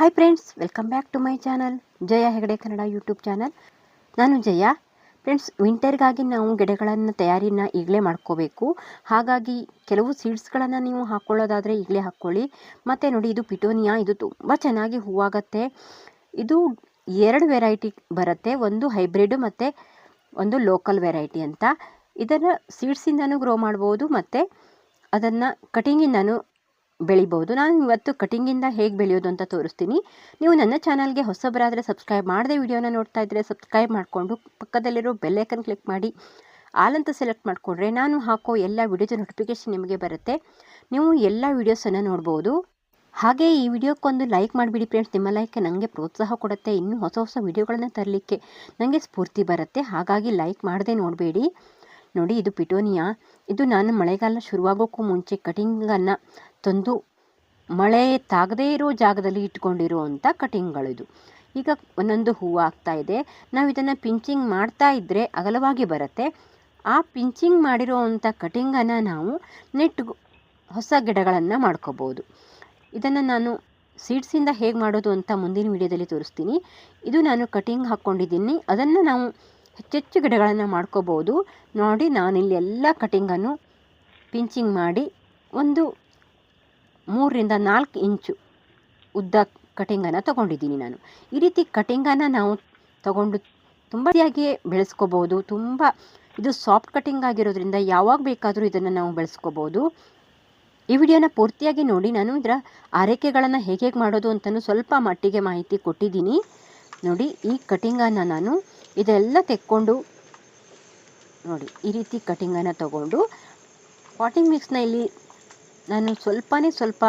Hi friends welcome back to my channel Jaya Hegde Kannada YouTube channel ನಾನು Jaya. Friends ವಿಂಟರ್ಗಾಗಿ ನಾವು ಗಿಡಗಳನ್ನು ತಯಾರಿನ ಈಗಲೇ ಮಾಡ್ಕೋಬೇಕು. ಹಾಗಾಗಿ ಕೆಲವು ಸೀಡ್ಸ್ಗಳನ್ನು ನೀವು ಹಾಕ್ಕೊಳ್ಳೋದಾದರೆ ಈಗಲೇ ಹಾಕ್ಕೊಳ್ಳಿ. ಮತ್ತು ನೋಡಿ, ಇದು ಪಿಟೋನಿಯಾ ಇದು ತುಂಬ ಚೆನ್ನಾಗಿ ಹೂವಾಗತ್ತೆ. ಇದು ಎರಡು ವೆರೈಟಿ ಬರುತ್ತೆ, ಒಂದು ಹೈಬ್ರಿಡ್ ಮತ್ತು ಒಂದು ಲೋಕಲ್ ವೆರೈಟಿ ಅಂತ. ಇದನ್ನು ಸೀಡ್ಸಿಂದನೂ ಗ್ರೋ ಮಾಡ್ಬೋದು, ಮತ್ತು ಅದನ್ನು ಕಟಿಂಗಿಂದನೂ ಬೆಳಿಬೋದು ನಾನು ಇವತ್ತು ಕಟಿಂಗಿಂದ ಹೇಗೆ ಬೆಳೆಯೋದು ಅಂತ ತೋರಿಸ್ತೀನಿ. ನೀವು ನನ್ನ ಚಾನಲ್ಗೆ ಹೊಸಬರಾದರೆ ಸಬ್ಸ್ಕ್ರೈಬ್ ಮಾಡದೆ ವಿಡಿಯೋನ ನೋಡ್ತಾ ಇದ್ದರೆ ಸಬ್ಸ್ಕ್ರೈಬ್ ಮಾಡಿಕೊಂಡು ಪಕ್ಕದಲ್ಲಿರೋ ಬೆಲ್ಲೈಕನ್ ಕ್ಲಿಕ್ ಮಾಡಿ. ಆಲ್ ಅಂತ ಸೆಲೆಕ್ಟ್ ಮಾಡಿಕೊಂಡ್ರೆ ನಾನು ಹಾಕೋ ಎಲ್ಲ ವಿಡಿಯೋದ ನೋಟಿಫಿಕೇಷನ್ ನಿಮಗೆ ಬರುತ್ತೆ. ನೀವು ಎಲ್ಲ ವೀಡಿಯೋಸನ್ನು ನೋಡ್ಬೋದು. ಹಾಗೆ ಈ ವಿಡಿಯೋಕ್ಕೊಂದು ಲೈಕ್ ಮಾಡಿಬಿಡಿ ಫ್ರೆಂಡ್ಸ್. ನಿಮ್ಮ ಲೈಕ್ ನನಗೆ ಪ್ರೋತ್ಸಾಹ ಕೊಡುತ್ತೆ. ಇನ್ನೂ ಹೊಸ ಹೊಸ ವಿಡಿಯೋಗಳನ್ನು ತರಲಿಕ್ಕೆ ನನಗೆ ಸ್ಫೂರ್ತಿ ಬರುತ್ತೆ. ಹಾಗಾಗಿ ಲೈಕ್ ಮಾಡದೆ ನೋಡಬೇಡಿ. ನೋಡಿ, ಇದು ಪಿಟೋನಿಯಾ. ಇದು ನಾನು ಮಳೆಗಾಲ ಶುರುವಾಗೋಕ್ಕೂ ಮುಂಚೆ ಕಟಿಂಗನ್ನು ತಂದು ಮಳೆ ತಾಗದೇ ಇರೋ ಜಾಗದಲ್ಲಿ ಇಟ್ಕೊಂಡಿರುವಂಥ ಕಟಿಂಗ್ಗಳಿದು. ಈಗ ಒಂದೊಂದು ಹೂವು ಆಗ್ತಾ ಇದೆ. ನಾವು ಇದನ್ನು ಪಿಂಚಿಂಗ್ ಮಾಡ್ತಾ ಇದ್ದರೆ ಅಗಲವಾಗಿ ಬರುತ್ತೆ. ಆ ಪಿಂಚಿಂಗ್ ಮಾಡಿರೋವಂಥ ಕಟಿಂಗನ್ನು ನಾವು ನೆಟ್ ಹೊಸ ಗಿಡಗಳನ್ನು ಮಾಡ್ಕೋಬೋದು. ಇದನ್ನು ನಾನು ಸೀಡ್ಸಿಂದ ಹೇಗೆ ಮಾಡೋದು ಅಂತ ಮುಂದಿನ ವಿಡಿಯೋದಲ್ಲಿ ತೋರಿಸ್ತೀನಿ. ಇದು ನಾನು ಕಟಿಂಗ್ ಹಾಕ್ಕೊಂಡಿದ್ದೀನಿ. ಅದನ್ನು ನಾವು ಹೆಚ್ಚೆಚ್ಚು ಗಿಡಗಳನ್ನು ಮಾಡ್ಕೋಬೋದು. ನೋಡಿ, ನಾನಿಲ್ಲಿ ಎಲ್ಲ ಕಟಿಂಗನ್ನು ಪಿಂಚಿಂಗ್ ಮಾಡಿ ಒಂದು ಮೂರರಿಂದ ನಾಲ್ಕು ಇಂಚು ಉದ್ದ ಕಟಿಂಗನ್ನು ತಗೊಂಡಿದ್ದೀನಿ ನಾನು. ಈ ರೀತಿ ಕಟಿಂಗನ್ನು ನಾವು ತಗೊಂಡು ತುಂಬ ರೀತಿಯಾಗಿಯೇ ಬೆಳೆಸ್ಕೋಬೋದು. ತುಂಬ ಇದು ಸಾಫ್ಟ್ ಕಟಿಂಗ್ ಆಗಿರೋದ್ರಿಂದ ಯಾವಾಗ ಬೇಕಾದರೂ ಇದನ್ನು ನಾವು ಬೆಳೆಸ್ಕೋಬೋದು. ಈ ವಿಡಿಯೋನ ಪೂರ್ತಿಯಾಗಿ ನೋಡಿ. ನಾನು ಇದರ ಆರೈಕೆಗಳನ್ನು ಹೇಗೆ ಹೇಗೆ ಮಾಡೋದು ಅಂತಲೂ ಸ್ವಲ್ಪ ಮಟ್ಟಿಗೆ ಮಾಹಿತಿ ಕೊಟ್ಟಿದ್ದೀನಿ. ನೋಡಿ, ಈ ಕಟಿಂಗನ್ನು ನಾನು ಇದೆಲ್ಲ ತೆಕ್ಕೊಂಡು ನೋಡಿ, ಈ ರೀತಿ ಕಟಿಂಗನ್ನು ತಗೊಂಡು ಪಾಟಿಂಗ್ ಮಿಕ್ಸ್ನ ಇಲ್ಲಿ ನಾನು ಸ್ವಲ್ಪನೇ ಸ್ವಲ್ಪ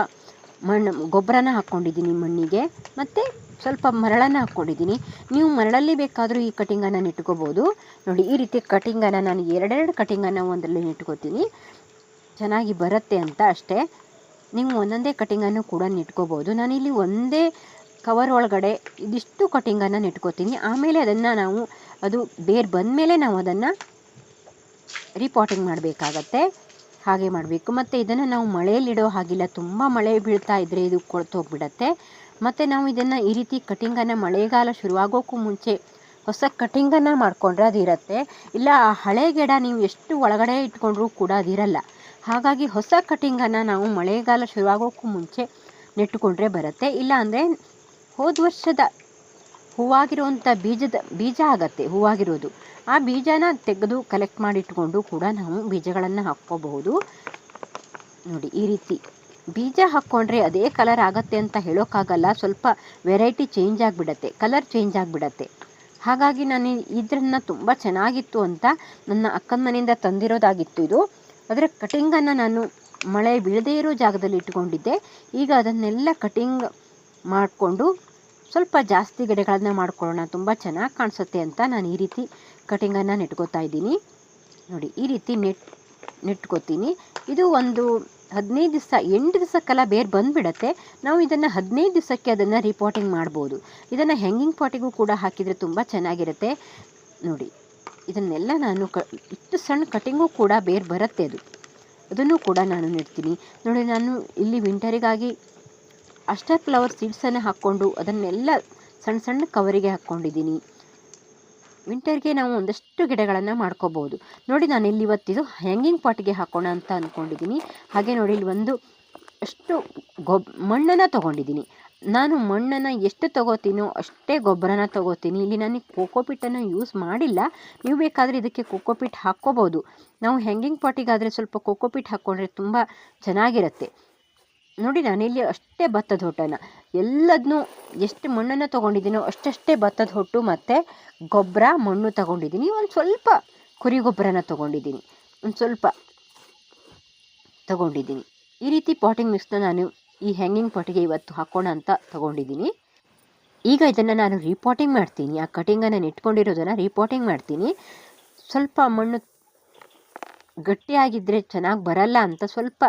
ಮಣ್ಣು ಗೊಬ್ಬರನ ಹಾಕ್ಕೊಂಡಿದ್ದೀನಿ ಮಣ್ಣಿಗೆ, ಮತ್ತು ಸ್ವಲ್ಪ ಮರಳನ್ನು ಹಾಕ್ಕೊಂಡಿದ್ದೀನಿ. ನೀವು ಮರಳಲ್ಲಿ ಬೇಕಾದರೂ ಈ ಕಟಿಂಗನ್ನು ನೆಟ್ಕೋಬೋದು ನೋಡಿ, ಈ ರೀತಿ ಕಟಿಂಗನ್ನು ನಾನು ಎರಡೆರಡು ಕಟಿಂಗನ್ನು ಒಂದರಲ್ಲಿ ನೆಟ್ಕೋತೀನಿ ಚೆನ್ನಾಗಿ ಬರುತ್ತೆ ಅಂತ ಅಷ್ಟೇ. ನೀವು ಒಂದೊಂದೇ ಕಟಿಂಗನ್ನು ಕೂಡ ನೆಟ್ಕೋಬೋದು ನಾನಿಲ್ಲಿ ಒಂದೇ ಕವರ್ ಒಳಗಡೆ ಇದಿಷ್ಟು ಕಟಿಂಗನ್ನು ನೆಟ್ಕೋತೀನಿ. ಆಮೇಲೆ ಅದನ್ನು ನಾವು, ಅದು ಬೇರೆ ಬಂದಮೇಲೆ ನಾವು ಅದನ್ನು ರೀಪೋರ್ಟಿಂಗ್ ಮಾಡಬೇಕಾಗತ್ತೆ. ಹಾಗೆ ಮಾಡಬೇಕು. ಮತ್ತು ಇದನ್ನು ನಾವು ಮಳೆಯಲ್ಲಿಡೋ ಹಾಗಿಲ್ಲ, ತುಂಬ ಮಳೆ ಬೀಳ್ತಾ ಇದ್ದರೆ ಇದು ಕೊಳ್ತೋಗ್ಬಿಡತ್ತೆ ಮತ್ತು ನಾವು ಇದನ್ನು ಈ ರೀತಿ ಕಟಿಂಗನ್ನು ಮಳೆಗಾಲ ಶುರುವಾಗೋಕ್ಕೂ ಮುಂಚೆ ಹೊಸ ಕಟಿಂಗನ್ನು ಮಾಡಿಕೊಂಡ್ರೆ ಅದಿರುತ್ತೆ ಇಲ್ಲ, ಆ ಹಳೆ ಗಿಡ ನೀವು ಎಷ್ಟು ಒಳಗಡೆ ಇಟ್ಕೊಂಡ್ರೂ ಕೂಡ ಅದಿರಲ್ಲ ಹಾಗಾಗಿ ಹೊಸ ಕಟಿಂಗನ್ನು ನಾವು ಮಳೆಗಾಲ ಶುರುವಾಗೋಕ್ಕೂ ಮುಂಚೆ ನೆಟ್ಟುಕೊಂಡ್ರೆ ಬರುತ್ತೆ. ಇಲ್ಲ ಅಂದರೆ ಹೋದ ವರ್ಷದ ಹೂವಾಗಿರುವಂಥ ಬೀಜದ, ಬೀಜ ಆಗತ್ತೆ, ಹೂವಾಗಿರೋದು. ಆ ಬೀಜನ ತೆಗೆದು ಕಲೆಕ್ಟ್ ಮಾಡಿಟ್ಕೊಂಡು ಕೂಡ ನಾವು ಬೀಜಗಳನ್ನು ಹಾಕ್ಕೋಬಹುದು. ನೋಡಿ, ಈ ರೀತಿ ಬೀಜ ಹಾಕ್ಕೊಂಡ್ರೆ ಅದೇ ಕಲರ್ ಆಗತ್ತೆ ಅಂತ ಹೇಳೋಕ್ಕಾಗಲ್ಲ ಸ್ವಲ್ಪ ವೆರೈಟಿ ಚೇಂಜ್ ಆಗಿಬಿಡತ್ತೆ ಕಲರ್ ಚೇಂಜ್ ಆಗಿಬಿಡತ್ತೆ. ಹಾಗಾಗಿ ನಾನು ಇದನ್ನು ತುಂಬ ಚೆನ್ನಾಗಿತ್ತು ಅಂತ ನನ್ನ ಅಕ್ಕನ ಮನೆಯಿಂದ ತಂದಿರೋದಾಗಿತ್ತು ಇದು. ಅದರ ಕಟಿಂಗನ್ನು ನಾನು ಮಳೆ ಬೀಳದೇ ಇರೋ ಜಾಗದಲ್ಲಿ ಇಟ್ಕೊಂಡಿದ್ದೆ. ಈಗ ಅದನ್ನೆಲ್ಲ ಕಟಿಂಗ್ ಮಾಡಿಕೊಂಡು ಸ್ವಲ್ಪ ಜಾಸ್ತಿ ಗಿಡಗಳನ್ನು ಮಾಡ್ಕೊಳ್ಳೋಣ. ತುಂಬ ಚೆನ್ನಾಗಿ ಕಾಣಿಸುತ್ತೆ ಅಂತ ನಾನು ಈ ರೀತಿ ಕಟಿಂಗನ್ನು ನೆಟ್ಕೋತಾ ಇದ್ದೀನಿ. ನೋಡಿ, ಈ ರೀತಿ ನೆಟ್, ನೆಟ್ಕೋತೀನಿ. ಇದು ಒಂದು ಹದಿನೈದು ದಿವಸ, ಎಂಟು ದಿವಸಕ್ಕೆಲ್ಲ ಬೇರೆ ಬಂದುಬಿಡತ್ತೆ. ನಾವು ಇದನ್ನು ಹದಿನೈದು ದಿವಸಕ್ಕೆ ಅದನ್ನು ರಿಪೋರ್ಟಿಂಗ್ ಮಾಡ್ಬೋದು. ಇದನ್ನು ಹ್ಯಾಂಗಿಂಗ್ ಪಾಟಿಗೂ ಕೂಡ ಹಾಕಿದರೆ ತುಂಬ ಚೆನ್ನಾಗಿರುತ್ತೆ. ನೋಡಿ, ಇದನ್ನೆಲ್ಲ ನಾನು ಕ, ಇಷ್ಟು ಸಣ್ಣ ಕಟಿಂಗು ಕೂಡ ಬೇರೆ ಬರುತ್ತೆ ಅದು. ಅದನ್ನು ಕೂಡ ನಾನು ನೆಡ್ತೀನಿ. ನೋಡಿ, ನಾನು ಇಲ್ಲಿ ವಿಂಟರಿಗಾಗಿ ಅಷ್ಟರ್ ಫ್ಲವರ್ ಸೀಡ್ಸನ್ನು ಹಾಕ್ಕೊಂಡು ಅದನ್ನೆಲ್ಲ ಸಣ್ಣ ಸಣ್ಣ ಕವರಿಗೆ ಹಾಕ್ಕೊಂಡಿದ್ದೀನಿ. ವಿಂಟರ್ಗೆ ನಾವು ಒಂದಷ್ಟು ಗಿಡಗಳನ್ನು ಮಾಡ್ಕೋಬೋದು. ನೋಡಿ ನಾನು ಇಲ್ಲಿ ಇವತ್ತಿದು ಹ್ಯಾಂಗಿಂಗ್ ಪಾಟ್ಗೆ ಹಾಕೋಣ ಅಂತ ಅಂದ್ಕೊಂಡಿದ್ದೀನಿ ಹಾಗೆ ನೋಡಿ ಇಲ್ಲಿ ಒಂದು ಅಷ್ಟು ಗೊಬ್, ಮಣ್ಣನ್ನು ತೊಗೊಂಡಿದ್ದೀನಿ. ನಾನು ಮಣ್ಣನ್ನು ಎಷ್ಟು ತೊಗೋತೀನೋ ಅಷ್ಟೇ ಗೊಬ್ಬರನ ತೊಗೋತೀನಿ. ಇಲ್ಲಿ ನನಗೆ ಕೋಕೋಪಿಟ್ಟನ್ನು ಯೂಸ್ ಮಾಡಿಲ್ಲ. ನೀವು ಬೇಕಾದರೆ ಇದಕ್ಕೆ ಕೋಕೋಪಿಟ್ ಹಾಕ್ಕೋಬೋದು. ನಾವು ಹ್ಯಾಂಗಿಂಗ್ ಪಾಟಿಗಾದರೆ ಸ್ವಲ್ಪ ಕೋಕೋಪಿಟ್ ಹಾಕ್ಕೊಂಡ್ರೆ ತುಂಬ ಚೆನ್ನಾಗಿರುತ್ತೆ. ನೋಡಿ ನಾನಿಲ್ಲಿ ಅಷ್ಟೇ ಭತ್ತದ ಹೊಟ್ಟನ್ನು ಎಲ್ಲದನ್ನು ಎಷ್ಟು ಮಣ್ಣನ್ನು ತೊಗೊಂಡಿದ್ದೀನೋ ಅಷ್ಟಷ್ಟೇ ಭತ್ತದ ಹೊಟ್ಟು ಮತ್ತು ಗೊಬ್ಬರ, ಮಣ್ಣು ತಗೊಂಡಿದ್ದೀನಿ. ಒಂದು ಸ್ವಲ್ಪ ಕುರಿ ಗೊಬ್ಬರನ ತೊಗೊಂಡಿದ್ದೀನಿ. ಒಂದು ಸ್ವಲ್ಪ ತಗೊಂಡಿದ್ದೀನಿ. ಈ ರೀತಿ ಪಾಟಿಂಗ್ ಮಿಕ್ಸ್ನ ನಾನು ಈ ಹ್ಯಾಂಗಿಂಗ್ ಪಾಟಿಗೆ ಇವತ್ತು ಹಾಕೋಣ ಅಂತ ತಗೊಂಡಿದ್ದೀನಿ. ಈಗ ಇದನ್ನು ನಾನು ರೀಪಾಟಿಂಗ್ ಮಾಡ್ತೀನಿ. ಆ ಕಟಿಂಗನ್ನು ಇಟ್ಕೊಂಡಿರೋದನ್ನು ರೀಪಾಟಿಂಗ್ ಮಾಡ್ತೀನಿ. ಸ್ವಲ್ಪ ಮಣ್ಣು ಗಟ್ಟಿಯಾಗಿದ್ದರೆ ಚೆನ್ನಾಗಿ ಬರಲ್ಲ ಅಂತ ಸ್ವಲ್ಪ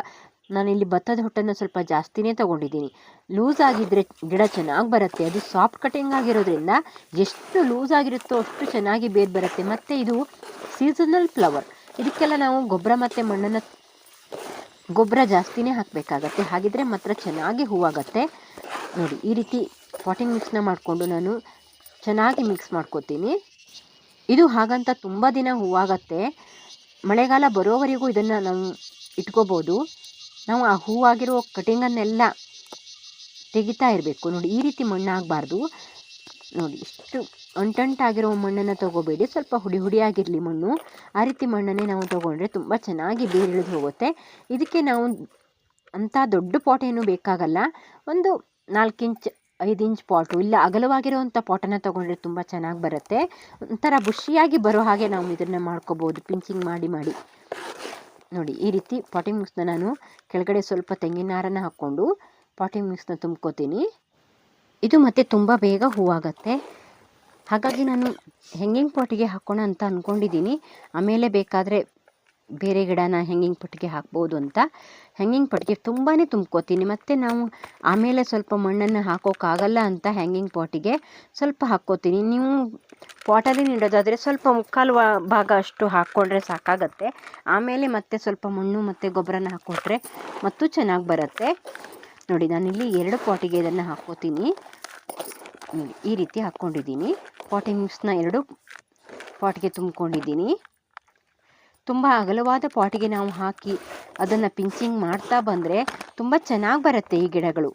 ನಾನಿಲ್ಲಿ ಭತ್ತದ ಹೊಟ್ಟನ್ನು ಸ್ವಲ್ಪ ಜಾಸ್ತಿನೇ ತಗೊಂಡಿದ್ದೀನಿ. ಲೂಸ್ ಆಗಿದ್ದರೆ ಗಿಡ ಚೆನ್ನಾಗಿ ಬರುತ್ತೆ. ಅದು ಸಾಫ್ಟ್ ಕಟಿಂಗ್ ಆಗಿರೋದ್ರಿಂದ ಎಷ್ಟು ಲೂಸ್ ಆಗಿರುತ್ತೋ ಅಷ್ಟು ಚೆನ್ನಾಗಿ ಬೇರ್ ಬರುತ್ತೆ. ಮತ್ತು ಇದು ಸೀಸನಲ್ ಫ್ಲವರ್ ಇದಕ್ಕೆಲ್ಲ ನಾವು ಗೊಬ್ಬರ ಮತ್ತು ಮಣ್ಣನ್ನು ಗೊಬ್ಬರ ಜಾಸ್ತಿನೇ ಹಾಕಬೇಕಾಗತ್ತೆ. ಹಾಗಿದ್ರೆ ಮಾತ್ರ ಚೆನ್ನಾಗಿ ಹೂವಾಗತ್ತೆ. ನೋಡಿ, ಈ ರೀತಿ ಪಾಟಿಂಗ್ ಮಿಕ್ಸ್ನ ಮಾಡಿಕೊಂಡು ನಾನು ಚೆನ್ನಾಗಿ ಮಿಕ್ಸ್ ಮಾಡ್ಕೋತೀನಿ. ಇದು ಹಾಗಂತ ತುಂಬ ದಿನ ಹೂವಾಗತ್ತೆ. ಮಳೆಗಾಲ ಬರೋವರೆಗೂ ಇದನ್ನು ನಾವು ಇಟ್ಕೋಬೋದು. ನಾವು ಆ ಹೂವಾಗಿರೋ ಕಟಿಂಗನ್ನೆಲ್ಲ ತೆಗಿತಾ ಇರಬೇಕು. ನೋಡಿ, ಈ ರೀತಿ ಮಣ್ಣಾಗಬಾರ್ದು. ನೋಡಿ, ಇಷ್ಟು ಅಂಟಂಟಾಗಿರೋ ಮಣ್ಣನ್ನು ತೊಗೋಬೇಡಿ. ಸ್ವಲ್ಪ ಹುಡಿ ಹುಡಿಯಾಗಿರಲಿ ಮಣ್ಣು. ಆ ರೀತಿ ಮಣ್ಣನ್ನೇ ನಾವು ತೊಗೊಂಡ್ರೆ ತುಂಬ ಚೆನ್ನಾಗಿ ಬೇರಿಳಿದು ಹೋಗುತ್ತೆ. ಇದಕ್ಕೆ ನಾವು ಅಂಥ ದೊಡ್ಡ ಪಾಟ್ ಏನೂ ಬೇಕಾಗಲ್ಲ. ಒಂದು ನಾಲ್ಕು ಇಂಚ್, ಐದು ಇಂಚ್ ಪಾಟು, ಇಲ್ಲ ಅಗಲವಾಗಿರುವಂಥ ಪಾಟನ್ನು ತೊಗೊಂಡ್ರೆ ತುಂಬ ಚೆನ್ನಾಗಿ ಬರುತ್ತೆ. ಒಂಥರ ಬುಷಿಯಾಗಿ ಬರೋ ಹಾಗೆ ನಾವು ಇದನ್ನು ಮಾಡ್ಕೋಬೋದು. ಪಿಂಚಿಂಗ್ ಮಾಡಿ ಮಾಡಿ. ನೋಡಿ, ಈ ರೀತಿ ಪಾಟಿಂಗ್ ಮಿಕ್ಸ್ನ ನಾನು ಕೆಳಗಡೆ ಸ್ವಲ್ಪ ತೆಂಗಿನ ನಾರನ್ನು ಹಾಕ್ಕೊಂಡು ಪಾಟಿಂಗ್ ಮಿಕ್ಸ್ನ ತುಂಬ್ಕೋತೀನಿ. ಇದು ಮತ್ತೆ ತುಂಬ ಬೇಗ ಹೂವಾಗತ್ತೆ. ಹಾಗಾಗಿ ನಾನು ಹೆಂಗಿಂಗ್ ಪಾಟಿಗೆ ಹಾಕೋಣ ಅಂತ ಅಂದ್ಕೊಂಡಿದ್ದೀನಿ ಆಮೇಲೆ ಬೇಕಾದರೆ ಬೇರೆ ಗಿಡನ ಹೆಂಗಿಂಗ್ ಪಟ್ಟಿಗೆ ಹಾಕ್ಬೋದು ಅಂತ. ಹ್ಯಾಂಗಿಂಗ್ ಪಟ್ಟಿಗೆ ತುಂಬಾ ತುಂಬ್ಕೋತೀನಿ. ಮತ್ತು ನಾವು ಆಮೇಲೆ ಸ್ವಲ್ಪ ಮಣ್ಣನ್ನು ಹಾಕೋಕ್ಕಾಗಲ್ಲ ಅಂತ ಹ್ಯಾಂಗಿಂಗ್ ಪಾಟಿಗೆ ಸ್ವಲ್ಪ ಹಾಕ್ಕೋತೀನಿ. ನೀವು ಪಾಟಲ್ಲಿ ನೀಡೋದಾದರೆ ಸ್ವಲ್ಪ ಮುಕ್ಕಾಲು ಭಾಗ ಅಷ್ಟು ಹಾಕ್ಕೊಂಡ್ರೆ ಸಾಕಾಗತ್ತೆ. ಆಮೇಲೆ ಮತ್ತೆ ಸ್ವಲ್ಪ ಮಣ್ಣು ಮತ್ತು ಗೊಬ್ಬರನ ಹಾಕ್ಕೊಟ್ರೆ ಮತ್ತು ಚೆನ್ನಾಗಿ ಬರುತ್ತೆ. ನೋಡಿ ನಾನಿಲ್ಲಿ ಎರಡು ಪಾಟಿಗೆ ಇದನ್ನು ಹಾಕ್ಕೋತೀನಿ. ಈ ರೀತಿ ಹಾಕ್ಕೊಂಡಿದ್ದೀನಿ. ಪಾಟಿಂಗ್ಸ್ನ ಎರಡು ಪಾಟಿಗೆ ತುಂಬ್ಕೊಂಡಿದ್ದೀನಿ. ತುಂಬ ಅಗಲವಾದ ಪಾಟಿಗೆ ನಾವು ಹಾಕಿ ಅದನ್ನು ಪಿಂಚಿಂಗ್ ಮಾಡ್ತಾ ಬಂದರೆ ತುಂಬ ಚೆನ್ನಾಗಿ ಬರುತ್ತೆ ಈ ಗಿಡಗಳು.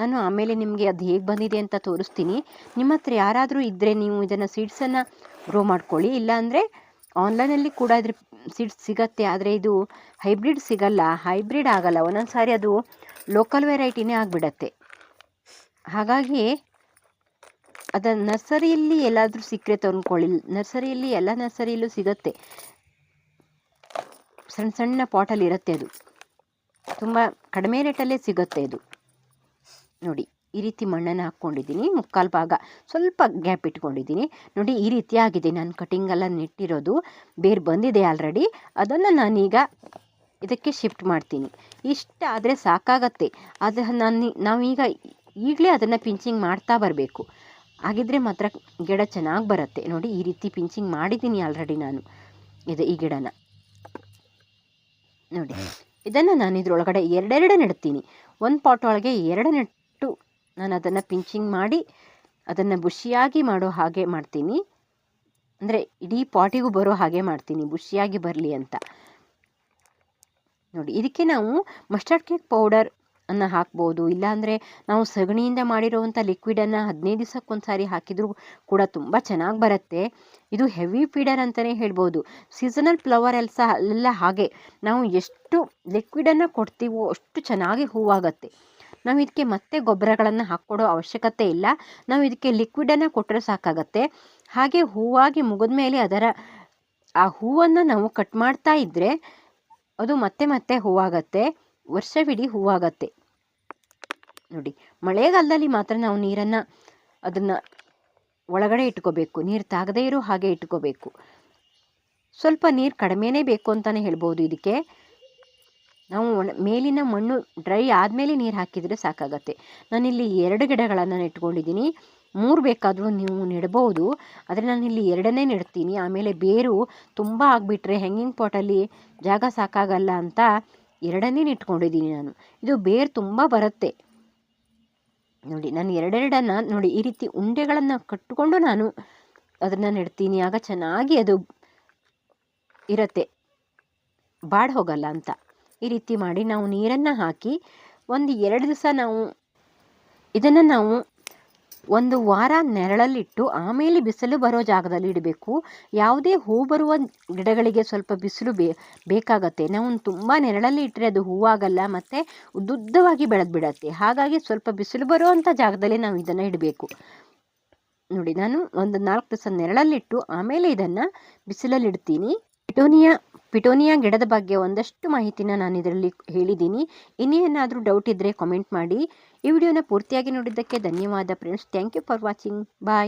ನಾನು ಆಮೇಲೆ ನಿಮಗೆ ಅದು ಹೇಗೆ ಬಂದಿದೆ ಅಂತ ತೋರಿಸ್ತೀನಿ. ನಿಮ್ಮ ಹತ್ರ ಯಾರಾದರೂ ಇದ್ದರೆ ನೀವು ಇದನ್ನು ಸೀಡ್ಸನ್ನು ಗ್ರೋ ಮಾಡ್ಕೊಳ್ಳಿ. ಇಲ್ಲಾಂದರೆ ಆನ್ಲೈನಲ್ಲಿ ಕೂಡ ಇದ್ರ ಸೀಡ್ಸ್ ಸಿಗತ್ತೆ, ಆದರೆ ಇದು ಹೈಬ್ರಿಡ್ ಸಿಗಲ್ಲ ಹೈಬ್ರಿಡ್ ಆಗಲ್ಲ. ಒಂದೊಂದು ಸಾರಿ ಅದು ಲೋಕಲ್ ವೆರೈಟಿನೇ ಆಗಿಬಿಡತ್ತೆ. ಹಾಗಾಗಿ ಅದನ್ನು ನರ್ಸರಿಯಲ್ಲಿ ಎಲ್ಲಾದರೂ ಸಿಕ್ಕರೆ ತಂದ್ಕೊಳ್ಳಿ. ನರ್ಸರಿಯಲ್ಲಿ ಎಲ್ಲ ನರ್ಸರಿಯಲ್ಲೂ ಸಿಗುತ್ತೆ. ಸಣ್ಣ ಸಣ್ಣ ಪಾಟಲ್ಲಿ ಇರುತ್ತೆ ಅದು. ತುಂಬ ಕಡಿಮೆ ರೇಟಲ್ಲೇ ಸಿಗುತ್ತೆ ಇದು. ನೋಡಿ, ಈ ರೀತಿ ಮಣ್ಣನ್ನು ಹಾಕ್ಕೊಂಡಿದ್ದೀನಿ, ಮುಕ್ಕಾಲು ಭಾಗ. ಸ್ವಲ್ಪ ಗ್ಯಾಪ್ ಇಟ್ಕೊಂಡಿದ್ದೀನಿ. ನೋಡಿ, ಈ ರೀತಿ ಆಗಿದೆ. ನಾನು ಕಟಿಂಗೆಲ್ಲ ನೆಟ್ಟಿರೋದು. ಬೇರೆ ಬಂದಿದೆ ಆಲ್ರೆಡಿ ಅದನ್ನು ನಾನೀಗ ಇದಕ್ಕೆ ಶಿಫ್ಟ್ ಮಾಡ್ತೀನಿ. ಇಷ್ಟ ಆದರೆ ಸಾಕಾಗತ್ತೆ. ಅದು ನಾನು ನಾವೀಗ ಈಗಲೇ ಅದನ್ನು ಪಿಂಚಿಂಗ್ ಮಾಡ್ತಾ ಬರಬೇಕು. ಹಾಗಿದ್ರೆ ಮಾತ್ರ ಗಿಡ ಚೆನ್ನಾಗಿ ಬರುತ್ತೆ. ನೋಡಿ, ಈ ರೀತಿ ಪಿಂಚಿಂಗ್ ಮಾಡಿದ್ದೀನಿ ಆಲ್ರೆಡಿ ನಾನು. ಇದು ಈ ಗಿಡನ. ನೋಡಿ, ಇದನ್ನು ನಾನು ಇದರೊಳಗಡೆ ಎರಡೆರಡು ನೆಡ್ತೀನಿ. ಒಂದು ಪಾಟ್ ಒಳಗೆ ಎರಡು ನೆಟ್ಟು ನಾನು ಅದನ್ನು ಪಿಂಚಿಂಗ್ ಮಾಡಿ ಅದನ್ನು ಬುಷಿಯಾಗಿ ಮಾಡೋ ಹಾಗೆ ಮಾಡ್ತೀನಿ. ಅಂದರೆ ಇಡೀ ಪಾಟಿಗೂ ಬರೋ ಹಾಗೆ ಮಾಡ್ತೀನಿ, ಬುಷಿಯಾಗಿ ಬರಲಿ ಅಂತ. ನೋಡಿ, ಇದಕ್ಕೆ ನಾವು ಮಸ್ಟರ್ಡ್ ಕೇಕ್ ಪೌಡರ್ ಅನ್ನು ಹಾಕ್ಬೋದು. ಇಲ್ಲಾಂದರೆ ನಾವು ಸಗಣಿಯಿಂದ ಮಾಡಿರುವಂಥ ಲಿಕ್ವಿಡನ್ನು ಹದಿನೈದು ದಿವಸಕ್ಕೊಂದು ಸಾರಿ ಹಾಕಿದರೂ ಕೂಡ ತುಂಬ ಚೆನ್ನಾಗಿ ಬರುತ್ತೆ. ಇದು ಹೆವಿ ಫೀಡರ್ ಅಂತಲೇ ಹೇಳ್ಬೋದು. ಸೀಸನಲ್ ಫ್ಲವರ್ ಎಲ್ಲ ಸಹ ಹಾಗೆ. ನಾವು ಎಷ್ಟು ಲಿಕ್ವಿಡನ್ನು ಕೊಡ್ತೀವೋ ಅಷ್ಟು ಚೆನ್ನಾಗಿ ಹೂವಾಗತ್ತೆ. ನಾವು ಇದಕ್ಕೆ ಮತ್ತೆ ಗೊಬ್ಬರಗಳನ್ನು ಹಾಕ್ಕೊಡೋ ಅವಶ್ಯಕತೆ ಇಲ್ಲ. ನಾವು ಇದಕ್ಕೆ ಲಿಕ್ವಿಡನ್ನು ಕೊಟ್ಟರೆ ಸಾಕಾಗತ್ತೆ. ಹಾಗೆ ಹೂವಾಗಿ ಮುಗಿದ ಮೇಲೆ ಅದರ ಆ ಹೂವನ್ನು ನಾವು ಕಟ್ ಮಾಡ್ತಾ ಇದ್ದರೆ ಅದು ಮತ್ತೆ ಮತ್ತೆ ಹೂವಾಗತ್ತೆ. ವರ್ಷವಿಡೀ ಹೂವಾಗತ್ತೆ. ನೋಡಿ, ಮಳೆಗಾಲದಲ್ಲಿ ಮಾತ್ರ ನಾವು ನೀರನ್ನು ಅದನ್ನು ಒಳಗಡೆ ಇಟ್ಕೋಬೇಕು. ನೀರು ತಾಗದೇ ಇರೋ ಹಾಗೆ ಇಟ್ಕೋಬೇಕು. ಸ್ವಲ್ಪ ನೀರು ಕಡಿಮೆನೇ ಬೇಕು ಅಂತಲೇ ಹೇಳ್ಬೋದು ಇದಕ್ಕೆ. ನಾವು ಮೇಲಿನ ಮಣ್ಣು ಡ್ರೈ ಆದಮೇಲೆ ನೀರು ಹಾಕಿದರೆ ಸಾಕಾಗತ್ತೆ. ನಾನಿಲ್ಲಿ ಎರಡು ಗಿಡಗಳನ್ನು ಇಟ್ಕೊಂಡಿದ್ದೀನಿ ಮೂರು ಬೇಕಾದರೂ ನೀವು ನೆಡ್ಬೋದು. ಆದರೆ ನಾನಿಲ್ಲಿ ಎರಡನೇ ನೆಡ್ತೀನಿ. ಆಮೇಲೆ ಬೇರು ತುಂಬ ಆಗಿಬಿಟ್ರೆ ಹ್ಯಾಂಗಿಂಗ್ ಪಾಟಲ್ಲಿ ಜಾಗ ಸಾಕಾಗಲ್ಲ ಅಂತ ಎರಡನ್ನೇ ಇಟ್ಕೊಂಡಿದ್ದೀನಿ ನಾನು. ಇದು ಬೇರು ತುಂಬ ಬರುತ್ತೆ. ನೋಡಿ, ನಾನು ಎರಡೆರಡನ್ನು, ನೋಡಿ, ಈ ರೀತಿ ಉಂಡೆಗಳನ್ನು ಕಟ್ಟಿಕೊಂಡು ನಾನು ಅದನ್ನು ನೆಡ್ತೀನಿ. ಆಗ ಚೆನ್ನಾಗಿ ಅದು ಇರುತ್ತೆ. ಬಾಡ್ ಹೋಗಲ್ಲ ಅಂತ. ಈ ರೀತಿ ಮಾಡಿ ನಾವು ನೀರನ್ನು ಹಾಕಿ ಒಂದು ಎರಡು ದಿವಸ ನಾವು ಇದನ್ನು ನಾವು ಒಂದು ವಾರ ನೆರಳಲ್ಲಿಟ್ಟು ಆಮೇಲೆ ಬಿಸಿಲು ಬರೋ ಜಾಗದಲ್ಲಿ ಇಡಬೇಕು. ಯಾವುದೇ ಹೂ ಬರುವ ಗಿಡಗಳಿಗೆ ಸ್ವಲ್ಪ ಬಿಸಿಲು ಬೇ, ಬೇಕಾಗತ್ತೆ. ನಾವು ತುಂಬ ನೆರಳಲ್ಲಿ ಇಟ್ಟರೆ ಅದು ಹೂವಾಗಲ್ಲ, ಮತ್ತು ಉದ್ದುದ್ದವಾಗಿ ಬೆಳೆದು ಬಿಡತ್ತೆ ಹಾಗಾಗಿ ಸ್ವಲ್ಪ ಬಿಸಿಲು ಬರುವಂಥ ಜಾಗದಲ್ಲಿ ನಾವು ಇದನ್ನು ಇಡಬೇಕು. ನೋಡಿ, ನಾನು ಒಂದು ನಾಲ್ಕು ದಿವಸ ನೆರಳಲ್ಲಿಟ್ಟು ಆಮೇಲೆ ಇದನ್ನು ಬಿಸಿಲಲ್ಲಿ ಇಡ್ತೀನಿ. ಪಿಟೋನಿಯಾ ಪಿಟೋನಿಯಾ ಗಿಡದ ಬಗ್ಗೆ ಒಂದಷ್ಟು ಮಾಹಿತಿನ ನಾನು ಇದರಲ್ಲಿ ಹೇಳಿದ್ದೀನಿ ಇನ್ನೇನಾದರೂ ಡೌಟ್ ಇದ್ದರೆ ಕಾಮೆಂಟ್ ಮಾಡಿ. ಈ ವಿಡಿಯೋನ ಪೂರ್ತಿಯಾಗಿ ನೋಡಿದ್ದಕ್ಕೆ ಧನ್ಯವಾದ friends thank you for watching bye